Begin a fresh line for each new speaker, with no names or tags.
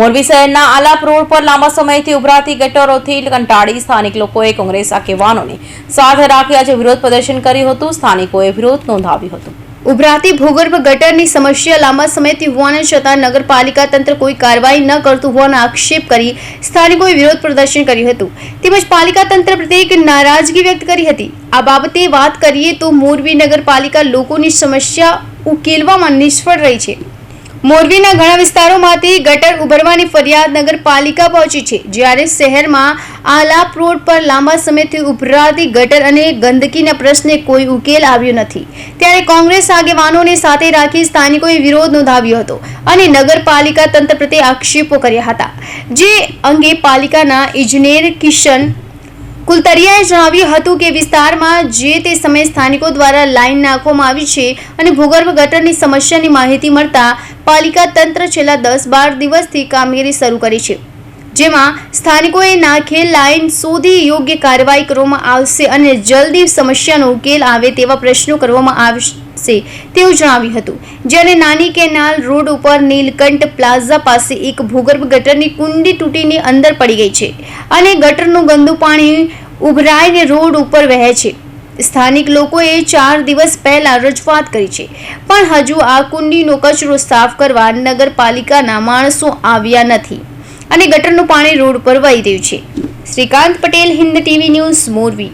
મોરબી શહેરના આલાપ રોડ પર લાંબા સમયથી ઉભરાતી ગટરોથી કંટાળી સ્થાનિક લોકોએ કોંગ્રેસ આગેવાનોને સાથે રાખી આજે વિરોધ પ્રદર્શન કર્યું હતું. સ્થાનિકોએ વિરોધ નોંધાવ્યો હતો.
ઉભરાતી ભૂગર્ભ ગટરની સમસ્યા લાંબા સમયથી હોવાને છતાં નગરપાલિકા તંત્ર કોઈ કાર્યવાહી ન કરતું હોવાનો આક્ષેપ કરી સ્થાનિકોએ વિરોધ પ્રદર્શન કર્યું હતું. તેમજ પાલિકા તંત્ર પ્રત્યે નારાજગી વ્યક્ત કરી હતી. આ બાબતે વાત કરીએ તો મોરબી નગરપાલિકા લોકોની સમસ્યા ઉકેલવામાં નિષ્ફળ રહી છે. મોરબીના ઘણા વિસ્તારોમાંથી ગટર ઉભરવાની ફરિયાદ નગરપાલિકા પહોંચી છે, જ્યારે શહેરમાં આલાપ રોડ પર લાંબા સમયથી ઉભરાતી ગટર અને ગંદકીના પ્રશ્ને કોઈ ઉકેલ આવ્યો નથી. ત્યારે કોંગ્રેસ આગેવાનોને સાથે રાખી સ્થાનિકોએ વિરોધ નોંધાવ્યો હતો અને નગરપાલિકા તંત્ર પ્રત્યે આક્ષેપો કર્યા હતા. જે અંગે પાલિકાના ઇજનેર કિશન કુલતરિયાએ જણાવ્યું હતું કે વિસ્તારમાં જે તે સમયે સ્થાનિકો દ્વારા લાઈન નાખવામાં આવી છે અને ભૂગર્ભ ગટરની સમસ્યાની માહિતી મળતા પાલિકા તંત્ર છેલ્લા દસ બાર દિવસથી કામગીરી શરૂ કરી છે, જેમાં સ્થાનિકોએ નાખેલ લાઈન શોધી યોગ્ય કાર્યવાહી કરવામાં આવશે અને જલ્દી સમસ્યાનો ઉકેલ આવે તેવા પ્રશ્નો કરવામાં આવશે તેવું જણાવ્યું હતું. જ્યારે નાની કેનાલ રોડ ઉપર નીલકંઠ પ્લાઝા પાસે એક ભૂગર્ભ ગટરની કુંડી તૂટીને અંદર પડી ગઈ છે અને ગટરનું ગંદુ પાણી ઉભરાઈને રોડ ઉપર વહે છે. સ્થાનિક લોકોએ ચાર દિવસ પહેલા રજૂઆત કરી છે. પણ હજુ આ કુંડીનો કચરો સાફ કરવા નગરપાલિકાના માણસો આવ્યા નથી અને ગટરનું પાણી રોડ પર વહી રહ્યું છે. Shrikant Patel, Hind TV news, Morbi.